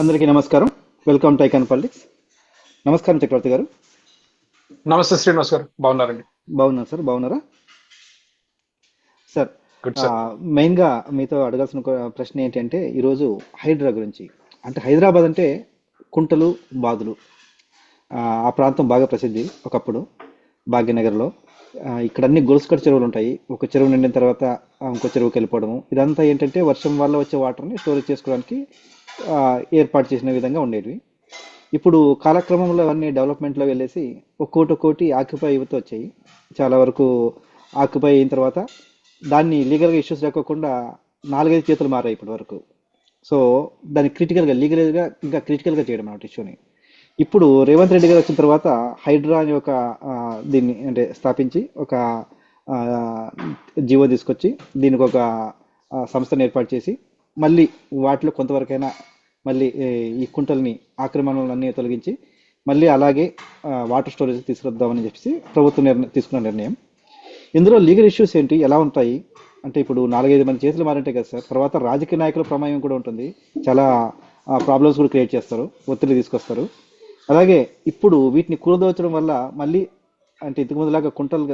అందరికీ నమస్కారం. Welcome to icon politics నమస్కారం చక్రవర్తి గారు. నమస్తే శ్రీనివాస్ గారు. బాగున్నారండి. బాగున్నారు సార్. బాగున్నారా? సార్ మెయిన్గా మీతో అడగాల్సిన ప్రశ్న ఏంటంటే ఈరోజు హైడ్రా గురించి. అంటే హైదరాబాద్ అంటే కుంటలు బాదులు. ఆ ప్రాంతం బాగా ప్రసిద్ధి ఒకప్పుడు భాగ్యనగర్లో. ఇక్కడ అన్ని గొలుసుకట్టు చెరువులు ఉంటాయి. ఒక చెరువు నిండిన తర్వాత ఇంకో చెరువుకి వెళ్ళిపోవడము. ఇదంతా ఏంటంటే వర్షం వల్ల వచ్చే వాటర్ని స్టోరేజ్ చేసుకోవడానికి ఏర్పాటు చేసిన విధంగా ఉండేవి ఇప్పుడు కాలక్రమంలో అవన్నీ డెవలప్మెంట్లో వెళ్ళేసి ఒక్కోటి ఒక్కోటి ఆక్యుపై అవుతూ వచ్చాయి. చాలా వరకు ఆక్యుపై అయిన తర్వాత దాన్ని లీగల్గా ఇష్యూస్ లేకోకుండా నాలుగైదు చేతులు మారాయి ఇప్పటి వరకు. సో దాన్ని క్రిటికల్గా లీగల్గా ఇంకా క్రిటికల్గా చేయడం అన్నమాట ఇష్యూని. ఇప్పుడు రేవంత్ రెడ్డి గారు వచ్చిన తర్వాత హైడ్రా అని ఒక దీన్ని అంటే స్థాపించి ఒక జీవో తీసుకొచ్చి దీనికి ఒక సంస్థను ఏర్పాటు చేసి మళ్ళీ వాటిలో కొంతవరకైనా మళ్ళీ ఈ కుంటల్ని ఆక్రమణలన్నీ తొలగించి మళ్ళీ అలాగే వాటర్ స్టోరేజ్ తీసుకురద్దామని చెప్పేసి ప్రభుత్వం నిర్ణయం తీసుకున్న నిర్ణయం. ఇందులో లీగల్ ఇష్యూస్ ఏంటి ఎలా ఉంటాయి? అంటే ఇప్పుడు నాలుగైదు మంది చేతులు మారంటే కదా సార్ తర్వాత రాజకీయ నాయకుల ప్రమాయం కూడా ఉంటుంది. చాలా ప్రాబ్లమ్స్ కూడా క్రియేట్ చేస్తారు ఒత్తిడి తీసుకొస్తారు. అలాగే ఇప్పుడు వీటిని కూరదోచడం వల్ల మళ్ళీ అంటే ఇంతకు ముందులాగా కుంటలు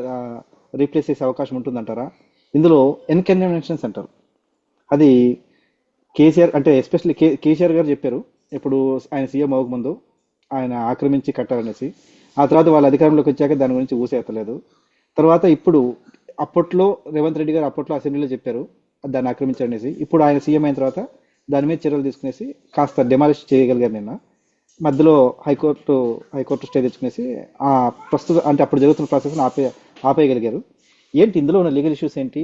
రీప్లేస్ చేసే అవకాశం ఉంటుందంటారా? ఇందులో ఎన్కన్వెన్షన్స్ అంటారు అది కేసీఆర్ అంటే ఎస్పెషల్లీ కే కేసీఆర్ గారు చెప్పారు. ఇప్పుడు ఆయన సీఎం అవ్వకముందు ఆయన ఆక్రమించి కట్టారనేసి ఆ తర్వాత వాళ్ళ అధికారంలోకి వచ్చాక దాని గురించి ఊసేతలేదు తర్వాత ఇప్పుడు అప్పట్లో రేవంత్ రెడ్డి గారు అప్పట్లో అసెంబ్లీలో చెప్పారు దాన్ని ఆక్రమించారనేసి ఇప్పుడు ఆయన సీఎం అయిన తర్వాత దాని మీద చర్యలు తీసుకునేసి కాస్త డెమాలిష్ చేయగలిగారు నిన్న. మధ్యలో హైకోర్టు హైకోర్టు స్టే తెచ్చుకునేసి ఆ ప్రస్తుత అంటే అప్పుడు జరుగుతున్న ప్రాసెస్ని ఆపే ఆపేయగలిగారు. ఏంటి ఇందులో ఉన్న లీగల్ ఇష్యూస్ ఏంటి?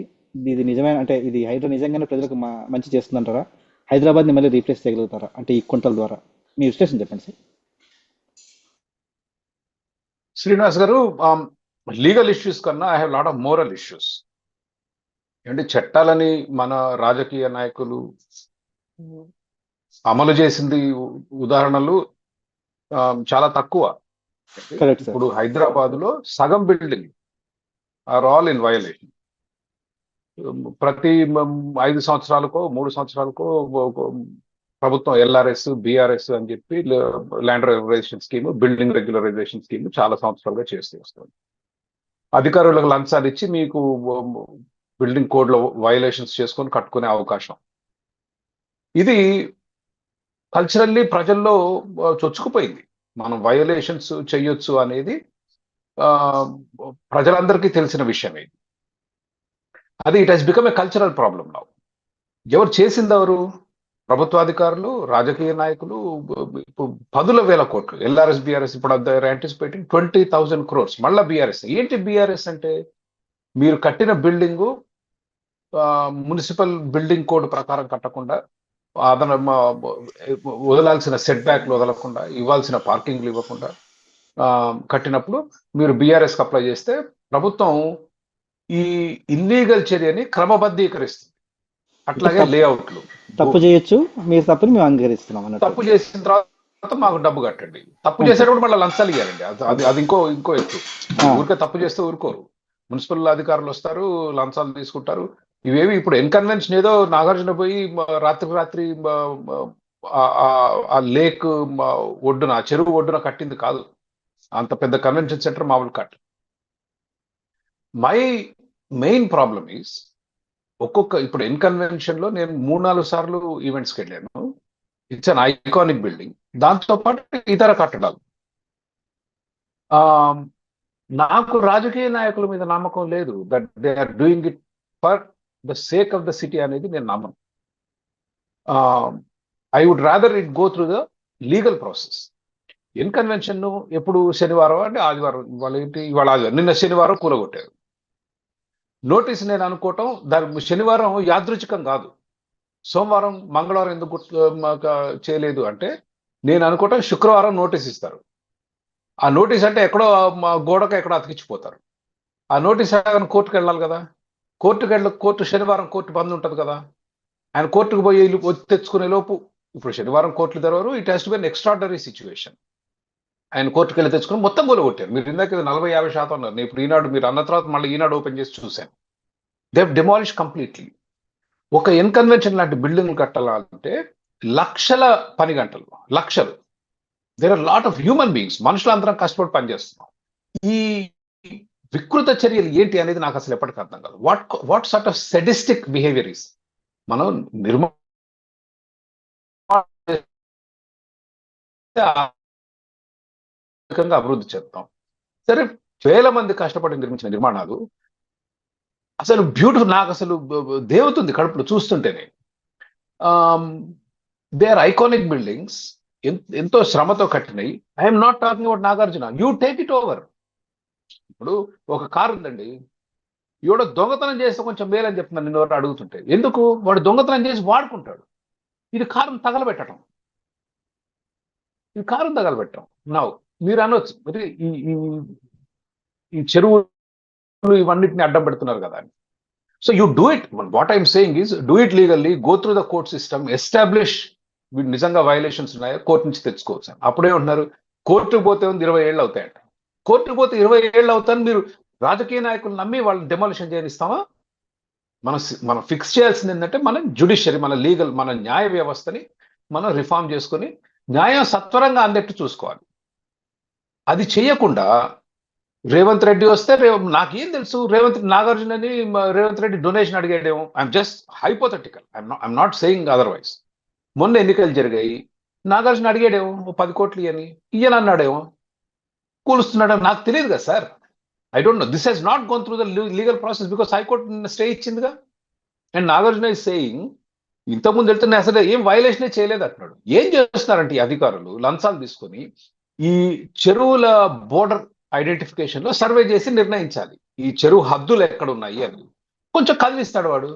ఇది నిజమైన అంటే ఇది హైడ్రా నిజంగానే ప్రజలకు మంచి చేస్తుందంటారా? హైదరాబాద్ని మళ్ళీ రీప్లేస్ చేయగలుగుతారా? అంటే ఈ కుంటల ద్వారా. మీ విశ్లేషణ చెప్పండి sir. Srinivas garu legal issues కన్నా I have lot of moral issues అంటే చట్టాలని మన రాజకీయ నాయకులు అమలు చేసింది ఉదాహరణలు చాలా తక్కువ. ఇప్పుడు హైదరాబాద్లో సగం building are all in violation ప్రతి ఐదు సంవత్సరాలకో మూడు సంవత్సరాలకో ప్రభుత్వం ఎల్ఆర్ఎస్ బిఆర్ఎస్ అని చెప్పి land regularization scheme building regularization scheme చాలా సంవత్సరాలుగా చేస్తూ వస్తుంది. అధికారులకు లంచాలు ఇచ్చి మీకు బిల్డింగ్ కోడ్లో వయలేషన్స్ చేసుకొని కట్టుకునే అవకాశం. ఇది కల్చరల్లీ ప్రజల్లో చొచ్చుకుపోయింది. మనం వయలేషన్స్ చేయొచ్చు అనేది ఆ, ప్రజలందరికీ తెలిసిన విషయం ఇది. అది it has become a cultural problem now ఎవరు చేసింది ఎవరు? ప్రభుత్వాధికారులు రాజకీయ నాయకులు ఇప్పుడు పదుల వేల కోట్లు. ఎల్ఆర్ఎస్ బీఆర్ఎస్ ఇప్పుడు యాంటిసిపేటింగ్ ట్వంటీ థౌజండ్ క్రోర్స్ మళ్ళీ బీఆర్ఎస్ ఏంటి బీఆర్ఎస్ అంటే? మీరు కట్టిన బిల్డింగు మున్సిపల్ బిల్డింగ్ కోడ్ ప్రకారం కట్టకుండా అదన వదలాల్సిన సెట్ బ్యాక్లు వదలకుండా ఇవ్వాల్సిన పార్కింగ్లు ఇవ్వకుండా కట్టినప్పుడు మీరు బీఆర్ఎస్కి అప్లై చేస్తే ప్రభుత్వం ఈ ఇల్లీగల్ చర్యని క్రమబద్ధీకరిస్తుంది. అట్లాగే లేఅవుట్లు తప్పు చేయొచ్చు మీరు తప్పుని మేము అంగీకరిస్తున్నాం తప్పు చేసిన తర్వాత మాకు డబ్బు కట్టండి. తప్పు చేసేటప్పుడు మళ్ళీ లంచాలు ఇవ్వాలండి అది అది ఇంకో ఇంకో ఎత్తు. ఊరికే తప్పు చేస్తే ఊరుకోరు. మున్సిపల్ అధికారులు వస్తారు లంచాలు తీసుకుంటారు. ఇవేవి ఇప్పుడు ఎన్కన్వెన్షన్ ఏదో నాగార్జున పోయి రాత్రికి రాత్రి ఆ- లేక్ ఒడ్డున ఆ చెరువు ఒడ్డున కట్టింది కాదు. అంత పెద్ద కన్వెన్షన్ సెంటర్ మామూలు cut my main problem is ఒక్కొక్క ఇప్పుడు ఇన్కన్వెన్షన్లో నేను మూడు నాలుగు సార్లు ఈవెంట్స్కి వెళ్ళాను. ఇట్స్ అన్ ఐకానిక్ బిల్డింగ్ దాంతో పాటు ఇతర కట్టడాలు. ఆ, నాకు రాజకీయ నాయకుల మీద నమ్మకం లేదు that they are doing it for the sake of the city అనేది నేను నమ్మను. I would rather it go through the legal process N Convention ఎప్పుడు శనివారం అంటే ఆదివారం ఇవాళ ఏంటి? ఇవాళ ఆదివారం. నిన్న శనివారం కూలగొట్టారు. నోటీస్ నేను అనుకోవటం దాని శనివారం యాదృచ్ఛికం కాదు. సోమవారం మంగళవారం ఎందుకు చేయలేదు అంటే నేను అనుకోవటం శుక్రవారం నోటీస్ ఇస్తారు. ఆ నోటీస్ అంటే ఎక్కడో గోడకు ఎక్కడో అతికించిపోతారు. ఆ నోటీస్ ఆయన కోర్టుకు వెళ్ళాలి కదా. కోర్టుకు వెళ్ళి కోర్టు శనివారం కోర్టు బంద్ ఉంటుంది కదా. ఆయన కోర్టుకు పోయి వచ్చి తెచ్చుకునే లోపు ఇప్పుడు శనివారం కోర్టులు తెరవరు it has to be extraordinary situation. ఆయన కోర్టుకు వెళ్ళి తెచ్చుకుని మొత్తం కొట్టారు మీరు ఇందాక నలభై యాభై శాతం ఉన్నారు నేను ఇప్పుడు ఈనాడు మీరు అన్న తర్వాత మళ్ళీ ఈనాడు ఓపెన్ చేసి చూశాను. దే డిమాలిష్ కంప్లీట్లీ ఒక ఇన్కన్వెన్షన్ లాంటి బిల్డింగ్ కట్టాలంటే లక్షల పని గంటలు లక్షలు. There are lot of human beings మనుషులందరం కష్టపడి పనిచేస్తున్నాం ఈ వికృత చర్యలు ఏంటి అనేది నాకు అసలు ఎప్పటికీ అర్థం కాదు. What what sort of sadistic behaviour is మనం నిర్మా ఆర్థికంగా అభివృద్ధి చెందుతాం. సరే వేల మంది కష్టపడి నిర్మించిన నిర్మాణాలు అసలు బ్యూటిఫుల్ నాకు అసలు బ- దేవతుంది కడుపులో చూస్తుంటేనే. దే ఆర్ ఐకానిక్ బిల్డింగ్స్ ఎంతో శ్రమతో కట్టినాయి I'm not talking about Nagarjuna. You take it over ఇప్పుడు ఒక కారు ఉందండి. ఎవడో దొంగతనం చేస్తే కొంచెం మేలని చెప్తున్నాను నిన్న ఎవరు అడుగుతుంటే ఎందుకు? వాడు దొంగతనం చేసి వాడుకుంటాడు. ఇది కారును తగలబెట్టడం. ఇది కారును తగలబెట్టడం. నవ్వు మీరు అనొచ్చు. మరి ఈ ఈ- చెరువులు ఇవన్నిటిని అడ్డం పెడుతున్నారు కదా అని. So you do it what I'm saying is do it legally go through the court system establish వీడు నిజంగా వయలేషన్స్ ఉన్నాయో కోర్టు నుంచి తెచ్చుకోవచ్చు అప్పుడే ఉంటున్నారు కోర్టుకు పోతే ఉంది ఇరవై ఏళ్ళు అవుతాయంట. కోర్టుకు పోతే ఇరవై ఏళ్ళు అవుతాయని మీరు రాజకీయ నాయకులు నమ్మి వాళ్ళని డెమాలిషన్ చేయనిస్తామా మనం మనం ఫిక్స్ చేయాల్సింది ఏంటంటే మనం జుడిషియరీ మన లీగల్ మన న్యాయ వ్యవస్థని మనం రిఫార్మ్ చేసుకొని న్యాయం సత్వరంగా అందేట్టు చూసుకోవాలి. అది చేయకుండా రేవంత్ రెడ్డి వస్తే రేవ- నాకేం తెలుసు రేవంత్ నాగార్జున అని Revanth Reddy donation అడిగాడేమో. I'm just hypothetical I'm not saying otherwise మొన్న ఎన్నికలు జరిగాయి. నాగార్జున అడిగాడేమో ఓ పది కోట్లు అని ఇయ్యను. అన్నాడేమో కూలుస్తున్నాడు నాకు తెలియదు కదా sir. I don't know this he's not gone through the legal process because high court stay ఇచ్చిందిగా. And Nagarjuna is saying ఇంతకుముందు వెళ్తున్నా అసలు ఏం వైలేషనే చేయలేదు అంటున్నాడు. ఏం చేస్తున్నారంటే ఈ అధికారులు? లంచాలు తీసుకొని ఈ చెరువుల బోర్డర్ ఐడెంటిఫికేషన్లో సర్వే చేసి నిర్ణయించాలి. ఈ చెరువు హద్దులు ఎక్కడ ఉన్నాయి అని. కొంచెం కదిలిస్తాడు వాడు.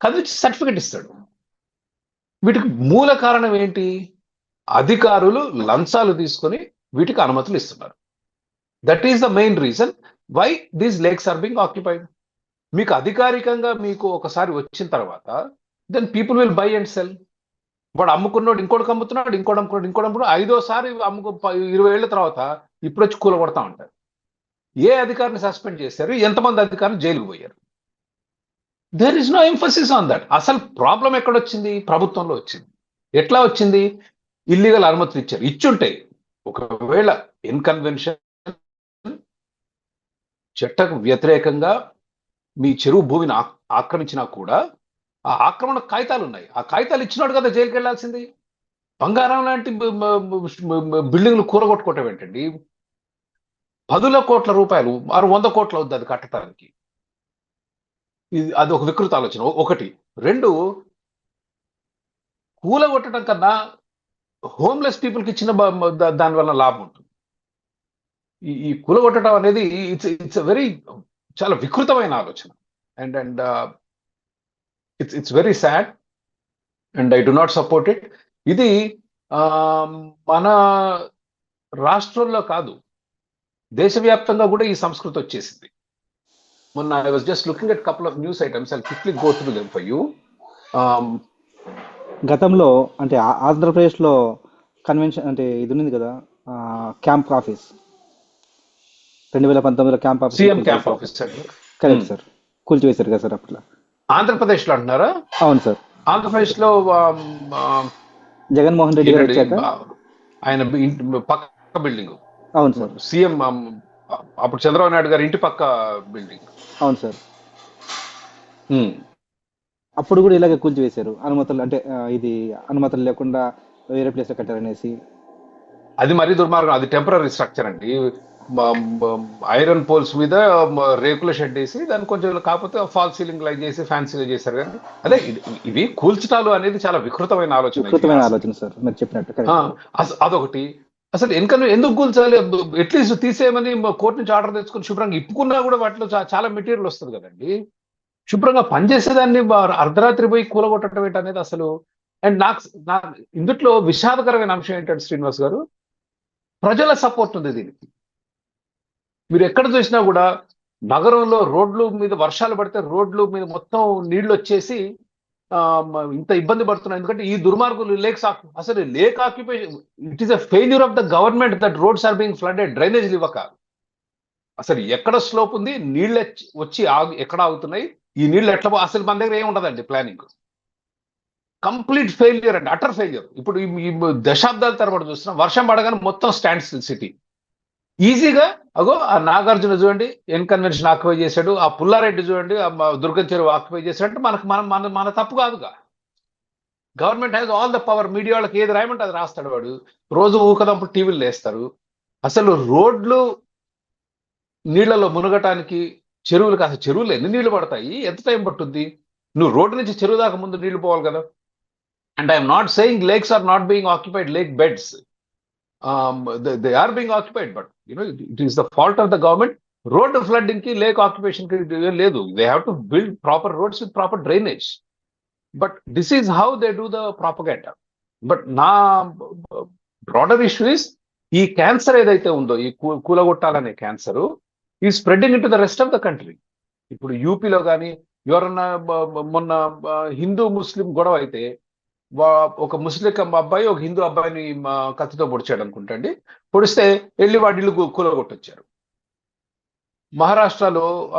కదిలించి సర్టిఫికెట్ ఇస్తాడు. వీటికి మూల కారణం ఏంటి? అధికారులు లంచాలు తీసుకొని వీటికి అనుమతులు ఇస్తున్నారు. That is the main reason why these lakes are being occupied మీకు అధికారికంగా మీకు ఒకసారి వచ్చిన తర్వాత then people will buy and sell వాడు అమ్ముకున్నాడు ఇంకోటి అమ్ముతున్నాడు ఇంకోటి అమ్ముకున్నాడు ఇంకోటి అమ్ముకున్నాడు. ఐదోసారి అమ్ముకు ఇరవై ఏళ్ళ తర్వాత ఇప్పుడు వచ్చి కూలగొడతా ఉంటారు. ఏ అధికారిని సస్పెండ్ చేశారు ఎంతమంది అధికారులు జైలుకు పోయారు? There is no emphasis on that అసలు ప్రాబ్లం ఎక్కడొచ్చింది? ప్రభుత్వంలో వచ్చింది. ఎట్లా వచ్చింది? ఇల్లీగల్ అనుమతులు ఇచ్చారు. ఇచ్చుంటాయి ఒకవేళ ఇన్కన్వెన్షన్ చట్టకు వ్యతిరేకంగా మీ చెరువు భూమిని ఆక్రమించినా కూడా ఆ ఆక్రమణ కాగితాలు ఉన్నాయి ఆ కాగితాలు ఇచ్చినాడు కదా జైలుకి వెళ్ళాల్సింది బంగారం లాంటి బిల్డింగ్లు కూరగొట్టుకోవటం ఏంటండి? పదుల కోట్ల రూపాయలు ఆరు వంద కోట్లు అవుద్ది అది కట్టడానికి. ఇది అది ఒక వికృత ఆలోచన. ఒకటి. రెండు కూలగొట్టడం కన్నా హోమ్లెస్ పీపుల్కి ఇచ్చిన దానివల్ల లాభం ఉంటుంది. ఈ ఈ కూలగొట్టడం అనేది ఇట్స్ ఇట్స్ వెరీ చాలా వికృతమైన ఆలోచన. And and it's it's very sad and I do not support it ఇది మన రాష్ట్రంలో కాదు దేశవ్యాప్తంగా కూడా ఈ సంస్కృతి వచ్చేసింది. మొన్న I was just looking at couple of news items I quickly go through them for you గతంలో అంటే ఆంధ్రప్రదేశ్లో కన్వెన్షన్ అంటే ఇది ఉంది కదా క్యాంప్ ఆఫీస్ రెండు వేల పంతొమ్మిదిలో camp office CM camp officer correct sir కూల్చివేశారు కదా సార్ అట్లా ఆంధ్రప్రదేశ్లో అంటున్నారా? అవును సార్. ఆంధ్రప్రదేశ్లో జగన్మోహన్ రెడ్డి గారు వచ్చాక? ఆయన పక్క బిల్డింగ్. అవును సార్. సీఎం అప్పుడు చంద్రబాబు నాయుడు గారి ఇంటి పక్క బిల్డింగ్. అవును సార్. అప్పుడు కూడా ఇలాగే కూల్చివేశారు. అనుమతులు అంటే ఇది అనుమతులు లేకుండా వేరే ప్లేస్లో కట్టారనేసి. అది మరీ దుర్మార్గం. అది టెంపరీ స్ట్రక్చర్ అండి. ఐరన్ పోల్స్ మీద రేకుల షెడ్ వేసి దాన్ని కొంచెం కాకపోతే ఫాల్ సీలింగ్ లైట్ చేసి ఫ్యాన్సీగా చేశారు కానీ అదే ఇవి కూల్చటాలు అనేది చాలా వికృతమైన ఆలోచన వికృతమైన ఆలోచన సార్ మీరు చెప్పినట్టు అదొకటి. అసలు ఎన్కన్ ఎందుకు కూల్చాలి? అట్లీస్ట్ తీసేయమని కోర్టు నుంచి ఆర్డర్ తెచ్చుకొని శుభ్రంగా ఇప్పుకున్నా కూడా వాటిలో చాలా మెటీరియల్ వస్తుంది కదండి. శుభ్రంగా పనిచేసేదాన్ని అర్ధరాత్రి పోయి కూలగొట్టడం ఏంటి అనేది అసలు అండ్ నాకు నా ఇందుట్లో విషాదకరమైన అంశం ఏంటంటే శ్రీనివాస్ గారు ప్రజల సపోర్ట్ ఉంది దీనికి. మీరు ఎక్కడ చూసినా కూడా నగరంలో రోడ్లు మీద వర్షాలు పడితే రోడ్లు మీద మొత్తం నీళ్ళు వచ్చేసి ఇంత ఇబ్బంది పడుతున్నాయి. ఎందుకంటే ఈ దుర్మార్గులు లేక్స్ ఆక్యు అసలు lake occupation it is a failure of the government that roads are being flooded drainage ఇవ్వక. అసలు ఎక్కడ స్లోప్ ఉంది? నీళ్ళు వచ్చి- వచ్చి ఆగు ఎక్కడ ఆగుతున్నాయి? ఈ నీళ్ళు ఎట్లా అసలు మన దగ్గర ఏముండదండి ప్లానింగ్. కంప్లీట్ ఫెయిల్యూర్ అండి అటర్ ఫెయిల్యూర్. ఇప్పుడు ఈ- దశాబ్దాల తర్వాత చూస్తున్నాం వర్షం పడగానే మొత్తం స్టాండ్ సిటీ. ఈజీగా అగో ఆ నాగార్జున చూడండి ఎన్ కన్వెన్షన్ ఆక్యుపై చేశాడు ఆ పుల్లారెడ్డి చూడండి ఆ దుర్గం చెరువు ఆక్యుపై చేశాడు మనకు మన మన మన తప్పు కాదుగా. Government has all the power media వాళ్ళకి ఏది రాయమంటే అది రాస్తాడు వాడు. రోజు ఊకదంపుడు టీవీలు వేస్తారు అసలు రోడ్లు నీళ్ళలో మునగటానికి చెరువులు కాస్త చెరువులు ఎన్ని నీళ్ళు పడతాయి. ఎంత టైం పట్టుద్ది? నువ్వు రోడ్డు నుంచి చెరువు దాకా ముందు నీళ్ళు పోవాలి కదా. And I'm not saying lakes are not being occupied lake beds they are being occupied but you know it is the fault of the government road ఫ్లడ్డింగ్కి lake ఆక్యుపేషన్కి లేదు. They have to build proper roads with proper drainage but this is how they do the propaganda but నా broader issue is ఈ cancer ఏదైతే ఉందో ఈ కూలగొట్టాలనే cancer ఈ spreading into the rest of the country ఇప్పుడు యూపీలో కానీ ఎవరన్నా బ- బ- మొన్న హిందూ ముస్లిం గొడవ అయితే ఒక ముస్లిం అబ్బాయి ఒక హిందూ అబ్బాయిని కత్తితో పొడిచాడు అనుకుంటండి పొడిస్తే వెళ్ళి వాడి ఇల్లు కూలగొట్టొచ్చారు. మహారాష్ట్రలో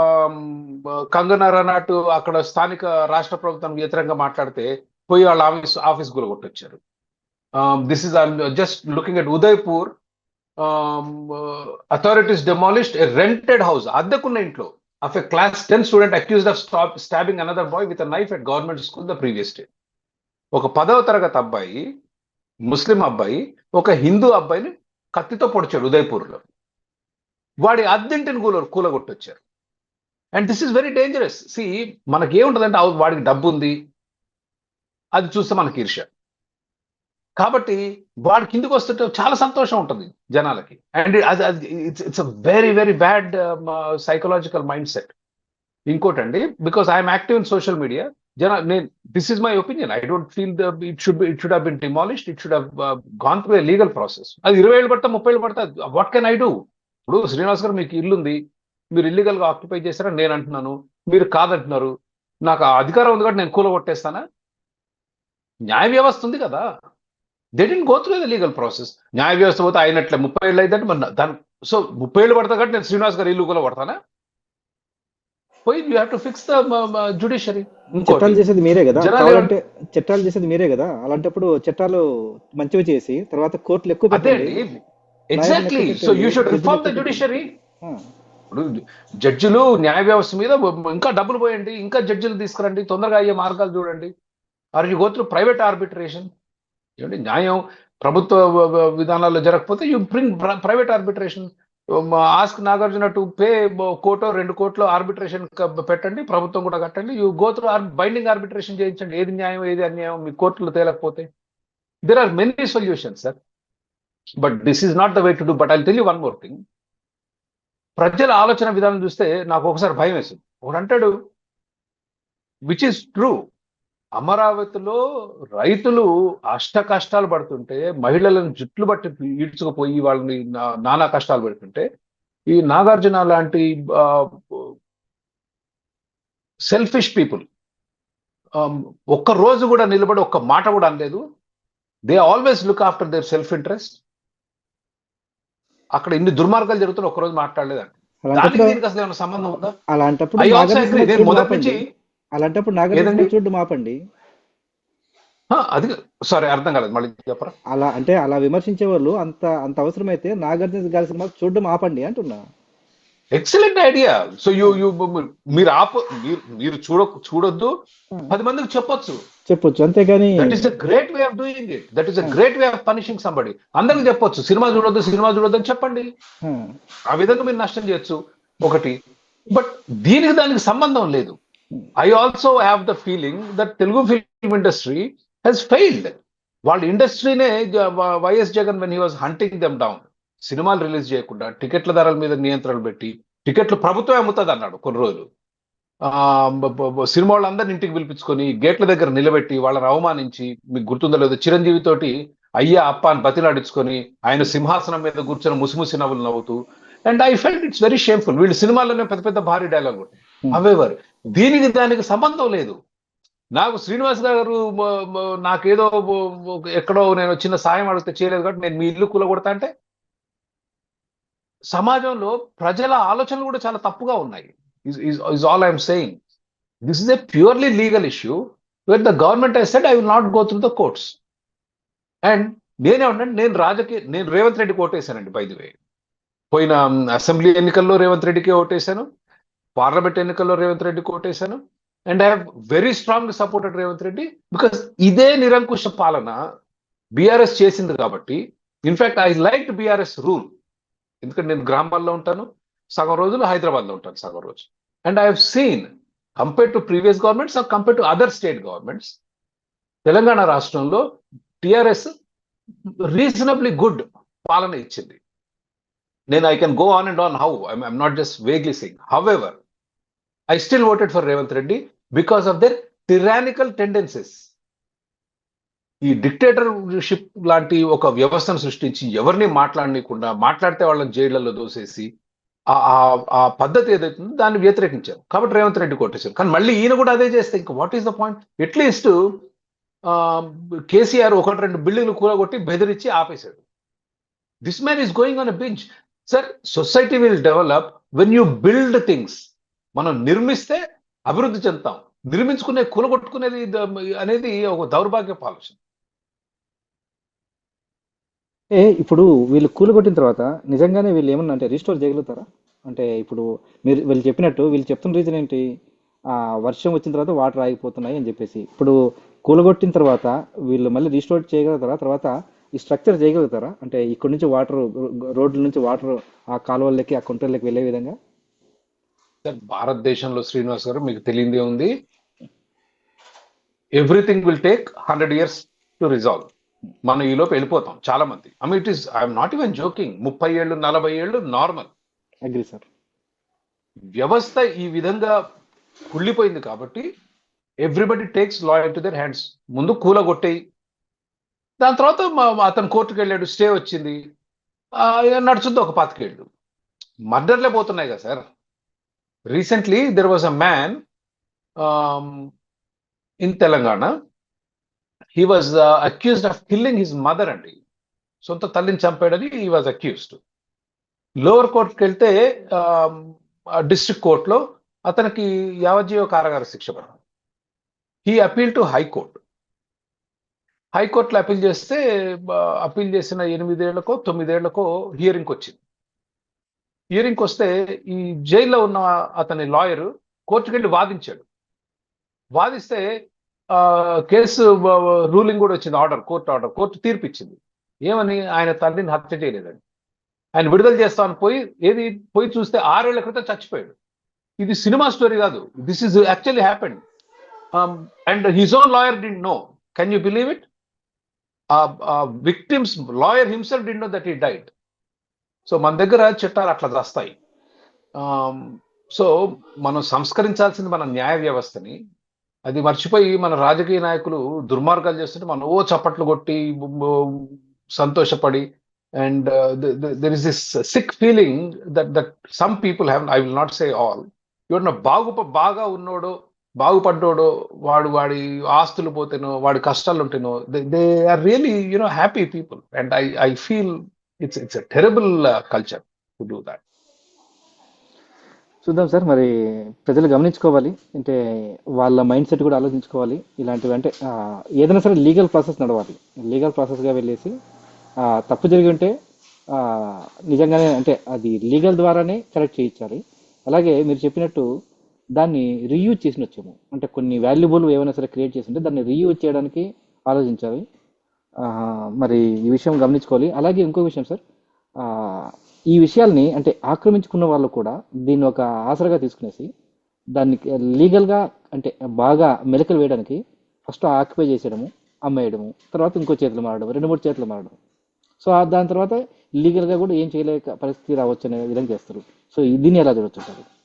కంగనా రనాటు అక్కడ స్థానిక రాష్ట్ర ప్రభుత్వం వ్యతిరేకంగా మాట్లాడితే పోయి వాళ్ళ office office కూలగొట్టొచ్చారు. This is just looking at Udaipur. Authorities demolished rented house. అద్దెకున్న ఇంట్లో. Of a class ten student accused of stop stabbing another boy with knife at government school the previous day. ఒక పదవ తరగతి అబ్బాయి ముస్లిం అబ్బాయి ఒక హిందూ అబ్బాయిని కత్తితో పొడిచాడు ఉదయపూర్లో. వాడి అద్దెంటిని కూల కూలగొట్టొచ్చారు. And this is very dangerous C మనకి ఏముంటుందంటే వాడికి డబ్బు ఉంది అది చూస్తే మనకి ఈర్ష కాబట్టి వాడి కిందికి వస్తుంటే చాలా సంతోషం ఉంటుంది జనాలకి. అండ్ అది it's it's a very very bad psychological mind set ఇంకోటండి because I'm active in social media జన నేను this is my opinion I don't feel the it should it should been demolished it should gone through a legal process అది ఇరవై ఏళ్ళు పడతా ముప్పై ఏళ్ళు పడతా వాట్ కెన్ ఐ డూ ఇప్పుడు శ్రీనివాస్ గారు మీకు ఇల్లు ఉంది. మీరు ఇల్లీగల్గా ఆక్యుపై చేశారని నేను అంటున్నాను. మీరు కాదంటున్నారు. నాకు ఆ అధికారం ఉంది కాబట్టి నేను కూల కొట్టేస్తానా? న్యాయ వ్యవస్థ ఉంది కదా. They didn't go through the legal process న్యాయ వ్యవస్థ పోతే అయినట్లే. ముప్పై ఏళ్ళు అయిందంటే మరి దాని సో ముప్పై ఏళ్ళు పడతా కాబట్టి నేను శ్రీనివాస్ గారు ఇల్లు కూల పడతానా పోయి you have to fix the judiciary చట్టాలు చేసేది మీరే కదా. కావాలంటే చట్టాలు చేసేది మీరే కదా. అలాంటప్పుడు చట్టాలు మంచివి చేసి తర్వాత కోర్టులు ఎక్కువ exactly so you should reform the ఇప్పుడు జడ్జిలు న్యాయ వ్యవస్థ మీద ఇంకా డబ్బులు పోయండి ఇంకా జడ్జిలు తీసుకురండి తొందరగా అయ్యే మార్గాలు చూడండి. Or you go through private arbitration ఏమండి న్యాయం ప్రభుత్వ విధానాల్లో జరగకపోతే you bring private arbitration ask Nagarjuna to pay కోటో రెండు కోట్లు ఆర్బిట్రేషన్ పెట్టండి ప్రభుత్వం కూడా కట్టండి. You go through binding arbitration చేయించండి. ఏది న్యాయం ఏది అన్యాయం మీ కోర్టులు తేలకపోతే there are many solutions sir but this is not the way to do but I tell you one more thing ప్రజల ఆలోచన విధానం చూస్తే నాకు ఒకసారి భయం వేసింది. ఒకడు అంటాడు విచ్ ఇస్ ట్రూ అమరావతిలో రైతులు అష్ట కష్టాలు పడుతుంటే మహిళలను జుట్లు బట్టి ఈడ్చుకుపోయి వాళ్ళని నానా కష్టాలు పెడుతుంటే ఈ నాగార్జున లాంటి సెల్ఫిష్ పీపుల్ ఒక్క రోజు కూడా నిలబడి ఒక్క మాట కూడా అనలేదు. They always look after their self interest అక్కడ ఇన్ని దుర్మార్గాలు జరుగుతున్న ఒక్క రోజు మాట్లాడలేదండి. దానికి దీనికి అసలు ఏమైనా సంబంధం ఉందా? అలాంటప్పుడు మొదటి నుంచి అలాంటప్పుడు నాగార్జున? చూడు మాపండి. అది సారీ అర్థం కాలేదు మళ్ళీ చెప్పరా? అలా అంటే అలా విమర్శించే వాళ్ళు అంత అంత అవసరమైతే నాగార్జున గారి సినిమా చూడడం ఆపండి అంటున్నా. Excellent idea so you you మీరు ఆప మీరు మీరు చూడ చూడొద్దు. పది మందికి చెప్పొచ్చు. చెప్పొచ్చు అంతేగాని that is a great way of doing it that is a great way of punishing somebody అందరికి చెప్పొచ్చు సినిమా చూడొద్దు సినిమా చూడొద్దు అని చెప్పండి. ఆ, ఆ విధంగా మీరు నష్టం చేయొచ్చు. ఒకటి. బట్ దీనికి దానికి సంబంధం లేదు. I also have the feeling that Telugu film industry has failed వాళ్ళ ఇండస్ట్రీనే YS Jagan when he was hunting them down సినిమాలు రిలీజ్ చేయకుండా టికెట్ల ధరల మీద నియంత్రణలు పెట్టి టికెట్లు ప్రభుత్వం అమ్ముతుంది అన్నాడు కొన్ని రోజులు. సినిమా వాళ్ళందరిని ఇంటికి పిలిపించుకొని గేట్ల దగ్గర నిలబెట్టి వాళ్ళని అవమానించి మీకు గుర్తుందో లేదో చిరంజీవి తోటి అయ్యా అప్ప అని బతిలాడించుకొని ఆయన సింహాసనం మీద కూర్చొని ముసిముసి నవ్వులు నవ్వుతూ and I felt it's very shameful వీళ్ళు సినిమాల్లోనే పెద్ద పెద్ద భారీ డైలాగ్ హవెవర్ దీనికి దానికి సంబంధం లేదు. నాకు శ్రీనివాస్ గారు నాకేదో ఎక్కడో నేను చిన్న సాయం అడిగితే చేయలేదు కాబట్టి నేను మీ ఇల్లు కూలగొడతా అంటే సమాజంలో ప్రజల ఆలోచనలు కూడా చాలా తప్పుగా ఉన్నాయి. Is all I'm saying this is a purely legal issue when the government I said I will not go through the courts and నేనే నేను రాజకీయ నేను రేవంత్ రెడ్డికి ఓటేశానండి బై ది వే పోయిన అసెంబ్లీ ఎన్నికల్లో రేవంత్ రెడ్డికి ఓటేశాను. పార్లమెంట్ ఎన్నికల్లో Revanth Reddy కోటేశాను. And I have very strong supported Revanth Reddy because ఇదే నిరంకుశ పాలన బీఆర్ఎస్ చేసింది కాబట్టి in fact I like BRS rule ఎందుకంటే నేను గ్రామాల్లో ఉంటాను సగం రోజులు హైదరాబాద్లో ఉంటాను సగం రోజు. And I have seen compare to previous governments compare to other state governments Telangana రాష్ట్రంలో టిఆర్ఎస్ రీజనబ్లీ గుడ్ పాలన ఇచ్చింది. నేను I can go on and on how I'm not just vaguely saying however I still voted for Revanth Reddy because of their tyrannical tendencies ఈ dictatorship లాంటి ఒక వ్యవస్థను సృష్టించి ఎవరిని మాట్లాడనీయకుండా మాట్లాడితే వాళ్ళని జైళ్ళలో దోసేసి ఆ- పద్ధతి ఏదైతే దాన్ని వ్యతిరేకించారు. కాబట్టి రేవంత్ రెడ్డి కొట్టేశారు. కానీ మళ్ళీ ఈయన కూడా అదే చేస్తే ఇంకా what is the point at least KCR ఒకటి రెండు బిల్డింగ్లు కూలగొట్టి బెదిరించి ఆపేశాడు. This man is going on a bench sir society will develop when you build things మనం నిర్మిస్తే అభివృద్ధి చెందుతాం. నిర్మించుకునే కూలగొట్టుకునేది అనేది ఒక దౌర్భాగ్యపు ఆలోచన ఏ ఇప్పుడు వీళ్ళు కూలగొట్టిన తర్వాత నిజంగానే వీళ్ళు ఏమన్నా అంటే రీస్టోర్ చేయగలుగుతారా? అంటే ఇప్పుడు మీరు వీళ్ళు చెప్పినట్టు వీళ్ళు చెప్తున్న రీజన్ ఏంటి? ఆ వర్షం వచ్చిన తర్వాత వాటర్ ఆగిపోతున్నాయి అని చెప్పేసి. ఇప్పుడు కూలగొట్టిన తర్వాత వీళ్ళు మళ్ళీ రీస్టోర్ చేయగలుగుతారా? తర్వాత ఈ స్ట్రక్చర్ చేయగలుగుతారా? అంటే ఇక్కడ నుంచి వాటర్ రోడ్ల నుంచి వాటర్ ఆ కాలువలకి ఆ కుంటలకి వెళ్ళే విధంగా? సార్ భారతదేశంలో శ్రీనివాస్ గారు మీకు తెలియందే ఉంది. Everything will take hundred years to resolve మనం ఈ లోపు వెళ్ళిపోతాం చాలా మంది I mean it is I'm not even joking ముప్పై ఏళ్ళు నలభై ఏళ్ళు నార్మల్ అగ్రి సార్ వ్యవస్థ ఈ విధంగా కుళ్ళిపోయింది కాబట్టి everybody takes law to their hands ముందు కూలగొట్టేయి దాని తర్వాత అతను కోర్టుకు వెళ్ళాడు స్టే వచ్చింది. ఆ, నడుచుద్ది ఒక పాతికేళ్ళు. మర్డర్లే పోతున్నాయి కదా sir. Recently there was a man in Telangana he was accused of killing his mother అండి సొంత తల్లిని చంపాడని హీ వాజ్ అక్యూజ్డ్ లోవర్ కోర్టుకి వెళ్తే um, డిస్ట్రిక్ట్ కోర్టులో అతనికి యావజ్జీవ కారాగార శిక్ష పడింది he appeal to high court హైకోర్టులో అపీల్ చేస్తే అపీల్ చేసిన ఎనిమిదేళ్ళకో తొమ్మిదేళ్ళకో హియరింగ్ వచ్చింది. హియరింగ్ వస్తే ఈ జైల్లో ఉన్న అతని లాయర్ కోర్టుకి వెళ్ళి వాదించాడు. వాదిస్తే కేసు రూలింగ్ కూడా వచ్చింది ఆర్డర్ కోర్టు ఆర్డర్ కోర్టు తీర్పు ఇచ్చింది. ఏమని? ఆయన తండ్రిని హత్య చేయలేదని ఆయన విడుదల చేస్తామని పోయి ఏది పోయి చూస్తే ఆరేళ్ళ క్రితం చచ్చిపోయాడు. ఇది సినిమా స్టోరీ కాదు. This is actually happened and his own lawyer D no can you believe it victims lawyer himself D no that ఈ డైట్ సో మన దగ్గర చట్టాలు అట్లా వస్తాయి సో మనం సంస్కరించాల్సింది మన న్యాయ వ్యవస్థని. అది మర్చిపోయి మన రాజకీయ నాయకులు దుర్మార్గాలు చేస్తుంటే మనం ఓ చప్పట్లు కొట్టి సంతోషపడి and there is this sick feeling that that some people have I will not say all ఎవరన్నా బాగు బాగా ఉన్నోడో బాగుపడ్డోడో వాడు వాడి ఆస్తులు పోతేనో వాడి కష్టాలు ఉంటేనో they are really you know happy people. And I I feel it's it's a terrible culture to do that. చూద్దాం sir మరి ప్రజలు గమనించుకోవాలి. అంటే వాళ్ళ మైండ్ సెట్ కూడా ఆలోచించుకోవాలి. ఇలాంటివి అంటే ఏదైనా సరే లీగల్ ప్రాసెస్ నడవాలి. లీగల్ ప్రాసెస్గా వెళ్ళేసి తప్పు జరిగి ఉంటే నిజంగానే అంటే అది లీగల్ ద్వారానే కరెక్ట్ చేయించాలి. అలాగే మీరు చెప్పినట్టు దాన్ని రీయూజ్ చేసి వచ్చాము. అంటే కొన్ని వాల్యుబుల్ ఏమైనా సరే క్రియేట్ చేసి ఉంటే దాన్ని రీయూజ్ చేయడానికి ఆలోచించాలి. మరి ఈ విషయం గమనించుకోవాలి. అలాగే ఇంకో విషయం సార్. ఈ విషయాల్ని అంటే ఆక్రమించుకున్న వాళ్ళు కూడా దీన్ని ఒక ఆసరగా తీసుకునేసి దాన్ని లీగల్గా అంటే బాగా మెలకలు వేయడానికి ఫస్ట్ ఆక్యుపై చేసేయడము అమ్మేయడము తర్వాత ఇంకో చేతులు మారడం రెండు మూడు చేతులు మారడం సో దాని తర్వాత లీగల్గా కూడా ఏం చేయలేక పరిస్థితి రావచ్చు అనే విధంగా చేస్తారు. సో దీన్ని ఎలా చూడొచ్చు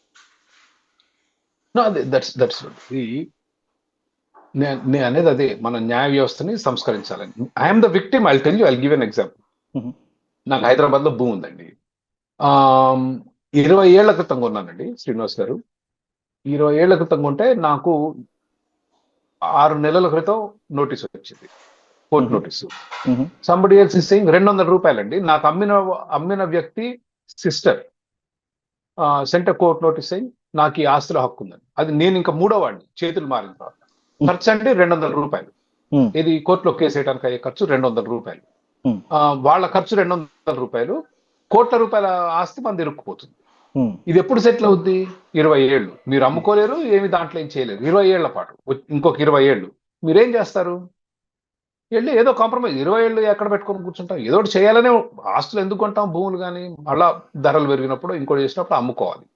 దట్స్ దట్స్ నేను అనేది అదే మన న్యాయ వ్యవస్థని సంస్కరించాలని I'm the victim I tell you I give an example నాకు హైదరాబాద్లో భూమి ఉందండి. ఇరవై ఏళ్ళ క్రితం కొన్నానండి శ్రీనివాస్ గారు. ఇరవై ఏళ్ళ క్రితం కొంటే నాకు ఆరు నెలల క్రితం నోటీస్ వచ్చింది. కోర్టు. నోటీసు. సంబడి ఎల్స్ రెండు వందల రూపాయలండి. నాకు అమ్మిన అమ్మిన వ్యక్తి sister centre court notice saying నాకు ఈ ఆస్తిలో హక్కు ఉందని. అది నేను ఇంకా మూడో వాడిని చేతులు మారిన తర్వాత. ఖర్చు అంటే రెండు వందల రూపాయలు ఇది కోర్టులో కేసు వేయడానికి అయ్యే ఖర్చు రెండు వందల రూపాయలు వాళ్ళ ఖర్చు రెండు వందల రూపాయలు. కోట్ల రూపాయల ఆస్తి మన ఇరుక్కుపోతుంది ఇది ఎప్పుడు సెటిల్ అవుద్ది? ఇరవై ఏళ్ళు. మీరు అమ్ముకోలేరు ఏమి దాంట్లో ఏం చేయలేరు. ఇరవై ఏళ్ళ పాటు. ఇంకొక ఇరవై ఏళ్ళు. మీరేం చేస్తారు? వెళ్ళి ఏదో కాంప్రమైజ్. ఇరవై ఏళ్ళు ఎక్కడ పెట్టుకొని కూర్చుంటాం? ఏదో చేయాలనే ఆస్తులు ఎందుకు కొంటాం? భూములు కానీ అలా ధరలు పెరిగినప్పుడు ఇంకోటి చేసినప్పుడు అమ్ముకోవాలి.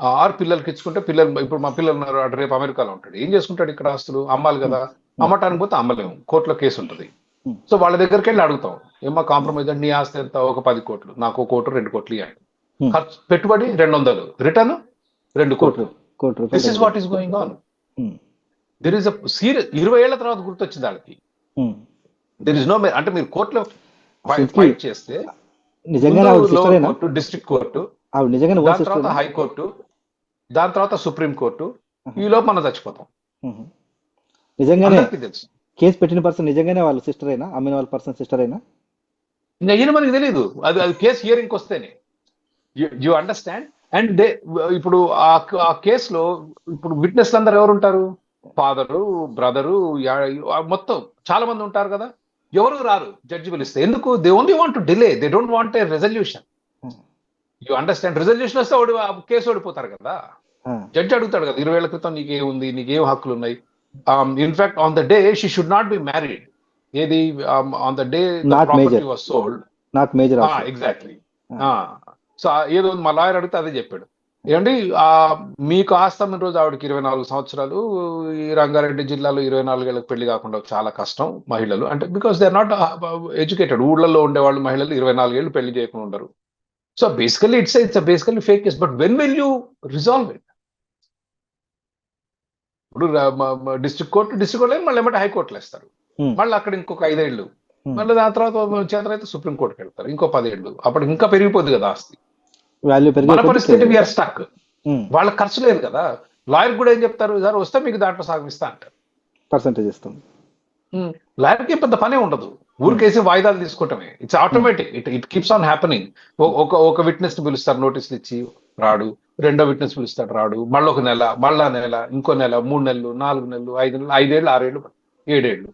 ఆరు పిల్లలకి ఇచ్చుకుంటే పిల్లలు ఇప్పుడు మా పిల్లలు ఉన్నారు అటు రేపు అమెరికాలో ఉంటాడు. ఏం చేసుకుంటాడు ఇక్కడ ఆస్తులు? అమ్మాలి కదా. అమ్మటానికి పోతే అమ్మలేము. కోర్టులో కేసు ఉంటుంది. సో వాళ్ళ దగ్గరికి వెళ్ళి అడుగుతాం. ఏమా కాంప్రమైజ్ అంటే నీ ఆస్తి ఎంత? ఒక పది కోట్లు. నాకు ఒక కోటి రెండు కోట్లు ఇవ్వండి. ఖర్చు పెట్టుబడి రెండు వందలు. రిటర్న్ రెండు కోట్లు. కోటి this is what is going on there is serious ఇరవై ఏళ్ళ తర్వాత గుర్తొచ్చింది వాళ్ళకి. దెర్ ఇస్ నో అంటే మీరు కోర్టులో ఫైట్ చేస్తే డిస్ట్రిక్ట్ కోర్టు ఆవిడ నిజంగానే దాని తర్వాత హైకోర్టు దాని తర్వాత సుప్రీం కోర్టు ఈ లోపు మనం చచ్చిపోతాం. నిజంగానే తెలుసు. కేసు పెట్టిన పర్సన్ నిజంగానే వాళ్ళ సిస్టర్ అయినా అమ్మిన వాళ్ళ పర్సన్ సిస్టర్ అయినా? ఈయన మనకి తెలియదు అది అది కేసు హియరింగ్ వస్తేనే. యు అండర్స్టాండ్ అండ్ దే ఇప్పుడు ఆ ఆ కేసులో ఇప్పుడు విట్నెస్లు అందరు ఎవరు ఉంటారు ఫాదరు బ్రదరు మొత్తం చాలా మంది ఉంటారు కదా? ఎవరు రారు? జడ్జి పిలిస్తే. ఎందుకు? They only want delay they don't want a resolution you understand resolution వస్తే ఓడి ఆ కేసు ఓడిపోతారు కదా. జడ్జి అడుగుతాడు కదా ఇరవై ఏళ్ళ క్రితం నీకేముంది నీకేం హక్కులు ఉన్నాయి in fact on the day she should not be married ఏది on the day sold not major exactly so ఏదో మా లాయర్ అడిగితే అదే చెప్పాడు. ఏమండి ఆ మీకు ఆస్తమైన రోజు ఆవిడకి ఇరవై నాలుగు సంవత్సరాలు ఈ రంగారెడ్డి జిల్లాలో ఇరవై నాలుగేళ్ళకి పెళ్ళి కాకుండా చాలా కష్టం మహిళలు. అంటే because they are not educated ఊళ్ళల్లో ఉండేవాళ్ళు మహిళలు ఇరవై నాలుగేళ్ళు పెళ్ళి చేయకుండా ఉండరు. So basically it's it's basically fake case but when will you resolve it ఇప్పుడు డిస్ట్రిక్ట్ కోర్టు డిస్ట్రిక్ట్ కోర్టు మళ్ళీ ఏమంటే హైకోర్టులో వేస్తారు Hmm. మళ్ళీ అక్కడ ఇంకొక ఐదేళ్ళు. Hmm. మళ్ళీ దాని తర్వాత చేతనైతే సుప్రీం కోర్టుకి వెళ్తారు. ఇంకో పదేళ్ళు. అప్పుడు ఇంకా పెరిగిపోద్ది కదా ఆస్తి. వాల్యూ మన పరిస్థితి వీఆర్ స్టక్ వాళ్ళ ఖర్చు లేదు కదా. లాయర్ కూడా ఏం చెప్తారు? సార్ వస్తే మీకు దాంట్లో సాగిస్తా అంటారు. పర్సంటేజ్ ఇస్తుంది లాయర్కి పెద్ద పనే ఉండదు. ఊరికేసి వాయిదాలు తీసుకోవటమే. It's automatic it it keeps on happening ఒక ఒక విట్నెస్ని పిలుస్తారు నోటీసులు ఇచ్చి రాడు. రెండో విట్నెస్ పిలుస్తాడు రాడు. మళ్ళీ ఒక నెల మళ్ళా నెల ఇంకో నెల మూడు నెలలు నాలుగు నెలలు ఐదు నెలలు ఐదేళ్ళు ఆరేళ్ళు ఏడేళ్ళు.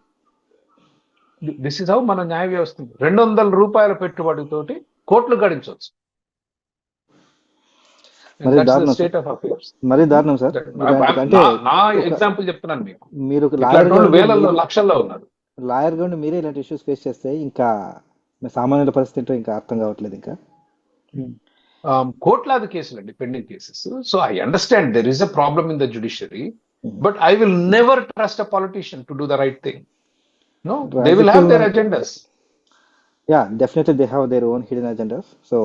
దిస్ ఇస్ హౌ మన న్యాయ వ్యవస్థ. రెండు వందల రూపాయల పెట్టుబడితోటి కోట్లు గడించవచ్చు. మరి దారుణం సార్. అంటే నా ఎగ్జాంపుల్ చెప్తున్నాను మీకు. మీరు వేలల్లో లక్షల్లో ఉన్నారు. లాయర్గా ఉండి మీరే ఇలాంటి ఇష్యూస్ ఫేస్ చేస్తే ఇంకా సామాన్యుల పరిస్థితి ఏంటో ఇంకా అర్థం కావట్లేదు ఇంకా. Um, కోట్లాది కేసులు అండి pending cases so I understand there is a problem in the judiciary but I will never trust a politician to do the right thing no they will have their agendas yeah definitely they have their own hidden agendas so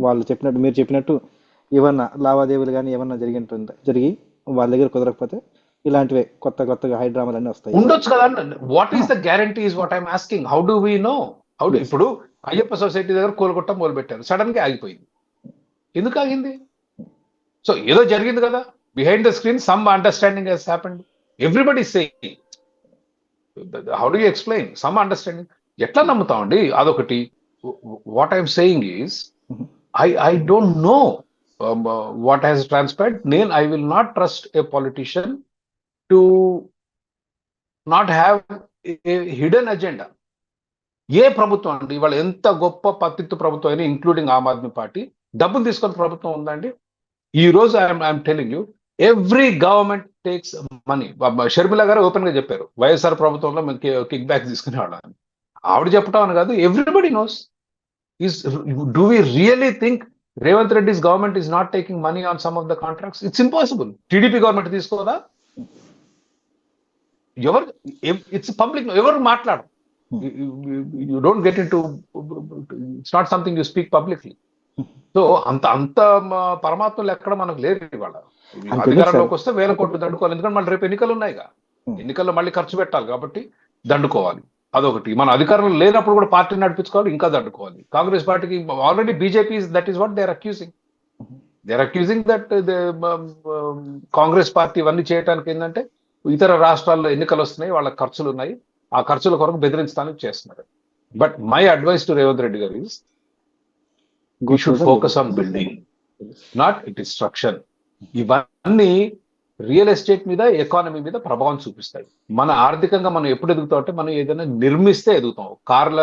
వాళ్ళు చెప్పినట్టు మీరు చెప్పినట్టు ఏమన్నా లావాదేవీలు కానీ ఏమన్నా జరిగి ఉంటుంది జరిగి వాళ్ళ దగ్గర కుదరకపోతే ఇలాంటివే కొత్త కొత్తగా హైడ్రామాలు అన్నీ వస్తాయి. ఉండొచ్చు కదా what is the guarantee is what I'm asking how do we know how do ఇప్పుడు అయ్యప్ప సొసైటీ దగ్గర కోలుకొట్ట మొదలు పెట్టారు సడన్గా ఆగిపోయింది. ఎందుకు ఆగింది? సో ఏదో జరిగింది కదా. Behind the screen some understanding he's happened everybody saying how do you explain some understanding ఎట్లా నమ్ముతామండి అదొకటి. What I'm saying is I I don't know what has transpired నేను I will not trust a politician to not have a hidden agenda ఏ ప్రభుత్వం అండి? ఇవాళ ఎంత గొప్ప పత్తిత్తు ప్రభుత్వం అయినా ఇంక్లూడింగ్ ఆమ్ ఆద్మీ పార్టీ డబ్బులు తీసుకొని ప్రభుత్వం ఉందండి. ఈ రోజు I'm telling you every government takes money Sharmila గారు ఓపెన్గా చెప్పారు వైఎస్ఆర్ ప్రభుత్వంలో మేము కిక్ బ్యాక్ అని. ఆవిడ చెప్పడం అని కాదు everybody knows is do we really think Revanth Reddy's government is not taking money on some of the contracts it's impossible TDP government తీసుకోదా? ఎవరు ఇట్స్ పబ్లిక్ ఎవరు మాట్లాడు you don't get in to it's not something you speak publicly so అంత అంత పరమాత్మలు ఎక్కడ మనకు లేరు ఇవాళ. అధికారంలోకి వస్తే వేల కోట్లు దండుకోవాలి. ఎందుకంటే మళ్ళీ రేపు ఎన్నికలు ఉన్నాయిగా Hmm. ఎన్నికల్లో మళ్ళీ ఖర్చు పెట్టాలి కాబట్టి దండుకోవాలి. అదొకటి. మన అధికారంలో లేనప్పుడు కూడా పార్టీ నడిపించుకోవాలి ఇంకా దండుకోవాలి. కాంగ్రెస్ పార్టీకి already BJP that is what they are accusing they are accusing that Congress party ఇవన్నీ చేయడానికి ఏంటంటే ఇతర రాష్ట్రాల్లో ఎన్నికలు వస్తున్నాయి వాళ్ళ ఖర్చులు ఉన్నాయి. ఆ ఖర్చుల కొరకు బెదిరించడానికి చేస్తున్నారు. But my advice to Revanth Reddy గారు is we should focus on building not destruction ఇవన్నీ రియల్ ఎస్టేట్ మీద ఎకానమీ మీద ప్రభావం చూపిస్తాయి. మన ఆర్థికంగా మనం ఎప్పుడు ఎదుగుతాం అంటే మనం ఏదైనా నిర్మిస్తే ఎదుగుతాం. కార్ల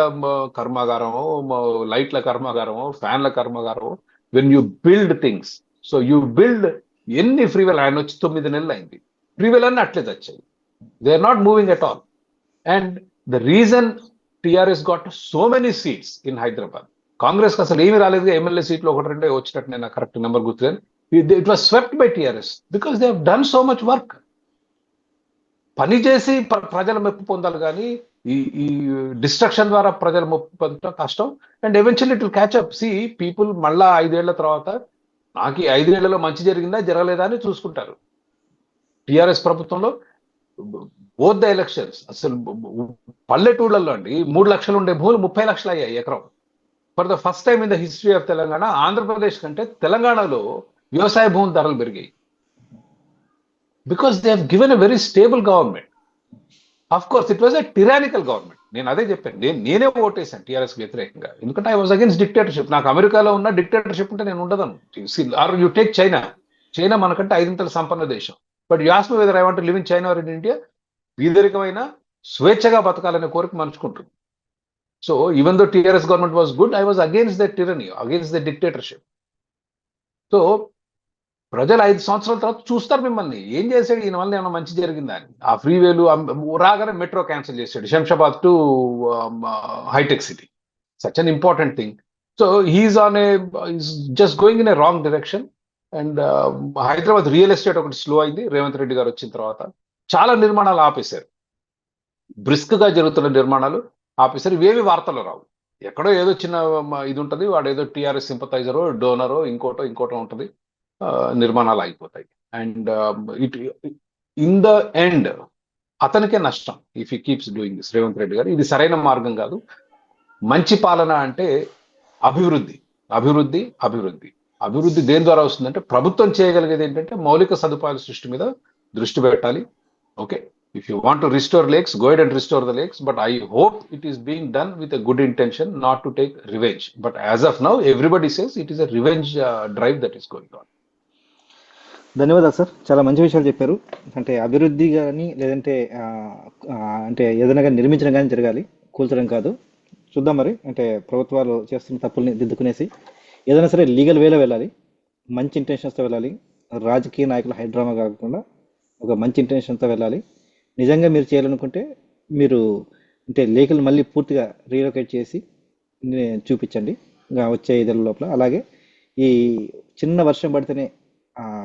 కర్మాగారమో లైట్ల కర్మాగారమో ఫ్యాన్ల కర్మాగారమో when you build things so you build ఎన్ని ఫ్రీవెల్ ఆయన వచ్చి తొమ్మిది నెలలు అయింది. ఫ్రీవెల్ అన్ని అట్లే తెచ్చాయి. They are not moving at all and the reason TRS got so many seats in Hyderabad కాంగ్రెస్కి అసలు ఏమి రాలేదు ఎమ్మెల్యే సీట్లు ఒకటి రెండే వచ్చినట్టు నేను correct number గుర్తులేను it was swept by TRS because they done so much work పని చేసి ప్రజల మెప్పు పొందాలి కానీ ఈ ఈ డిస్ట్రక్షన్ ద్వారా ప్రజల మెప్పు పొందడం కష్టం. And eventually it will catch up see people మళ్ళా ఐదేళ్ళ తర్వాత నాకు ఈ ఐదేళ్ళలో మంచి జరిగిందా జరగలేదా అని చూసుకుంటారు. టిఆర్ఎస్ ప్రభుత్వంలో బోత్ ద ఎలక్షన్స్ అసలు పల్లెటూళ్ళల్లో అండి మూడు లక్షలు ఉండే భూములు ముప్పై లక్షలు అయ్యాయి ఎకరం. For the first time in the history of Telangana Andhra Pradesh కంటే తెలంగాణలో వ్యవసాయ భూముల ధరలు పెరిగాయి. Because they have given a very stable government of course it was a tyrannical government నేను అదే చెప్పాను. నేను నేనే ఓటేసాను టీఆర్ఎస్ వ్యతిరేకంగా. ఎందుకంటే ఐ వాజ్ అగేన్స్ డిక్టేటర్షిప్ నాకు అమెరికాలో ఉన్న డిక్టేటర్షిప్ ఉంటే నేను ఉండదను. Or you take China China మనకంటే ఐదింతల సంపన్న దేశం. But you ask whether I want live in China or in India? వీదరికమైన స్వేచ్ఛగా బతకాలనే కోరిక మనుచుకుంటుంది so even though TRS government was good I was against the tyranny against the dictatorship so ప్రజలు ఐదు సంవత్సరాల తర్వాత చూస్తారు మిమ్మల్ని. ఏం చేశాడు? ఈయన వల్ల ఏమైనా మంచి జరిగిందా అని. ఆ ఫ్రీవేలు రాగానే మెట్రో క్యాన్సిల్ చేశాడు. Shamshabad to um, uh, hitech city. Such an important thing so he's on a just going in a wrong direction and um, Hyderabad real estate ఒకటి స్లో అయింది. రేవంత్ రెడ్డి గారు వచ్చిన తర్వాత చాలా నిర్మాణాలు ఆపేశారు. బ్రిస్క్గా జరుగుతున్న నిర్మాణాలు ఆపేశారు. ఇవేవి వార్తలు రావు. ఎక్కడో ఏదో చిన్న ఇది ఉంటుంది. వాడు ఏదో టీఆర్ఎస్ సింపతైజరో డోనరో ఇంకోటో ఇంకోటో ఉంటుంది. ఆ, నిర్మాణాలు అయిపోతాయి. And um, it in the end అతనికే నష్టం. If he keeps doing this Revanth Reddy గారు. ఇది సరైన మార్గం కాదు. మంచి పాలన అంటే అభివృద్ధి. అభివృద్ధి అభివృద్ధి. అభివృద్ధి దేని ద్వారా వస్తుందంటే ప్రభుత్వం చేయగలిగేది ఏంటంటే మౌలిక సదుపాయాల సృష్టి మీద దృష్టి పెట్టాలి. Okay? If you want to restore lakes గోయిడ్ and restore the lakes but I hope it is being done with a good intention not to take revenge but as of now everybody says it is a revenge drive that is going on ధన్యవాదాలు sir. చాలా మంచి విషయాలు చెప్పారు. అంటే అభివృద్ధి కానీ లేదంటే అంటే ఏదైనా కానీ నిర్మించడం కానీ జరగాలి. కూల్చడం కాదు. చూద్దాం మరి. అంటే ప్రభుత్వాలు చేస్తున్న తప్పుల్ని దిద్దుకునేసి. ఏదైనా సరే లీగల్ వేలో వెళ్ళాలి. మంచి ఇంటెన్షన్స్తో వెళ్ళాలి. రాజకీయ నాయకుల హైడ్రామా కాకుండా ఒక మంచి ఇంటెన్షన్తో వెళ్ళాలి. నిజంగా మీరు చేయాలనుకుంటే మీరు అంటే లేఖలు మళ్ళీ పూర్తిగా రీలొకేట్ చేసి చూపించండి. వచ్చే ఐదేళ్ళ లోపల. అలాగే ఈ చిన్న వర్షం పడితేనే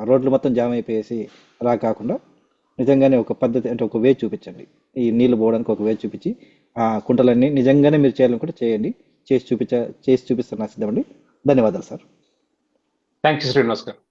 రోడ్లు మొత్తం జామ్ అయిపోయేసి అలా కాకుండా నిజంగానే ఒక పద్ధతి అంటే ఒక వే చూపించండి. ఈ నీళ్ళు పోవడానికి ఒక వే చూపించి ఆ కుంటలన్నీ నిజంగానే మీరు చేయాలనుకుంటే చేయండి. చేసి చూపించ చేసి చూపిస్తాను సిద్ధమండి. ధన్యవాదాలు సార్. థ్యాంక్ యూ శ్రీనివాస్ గారు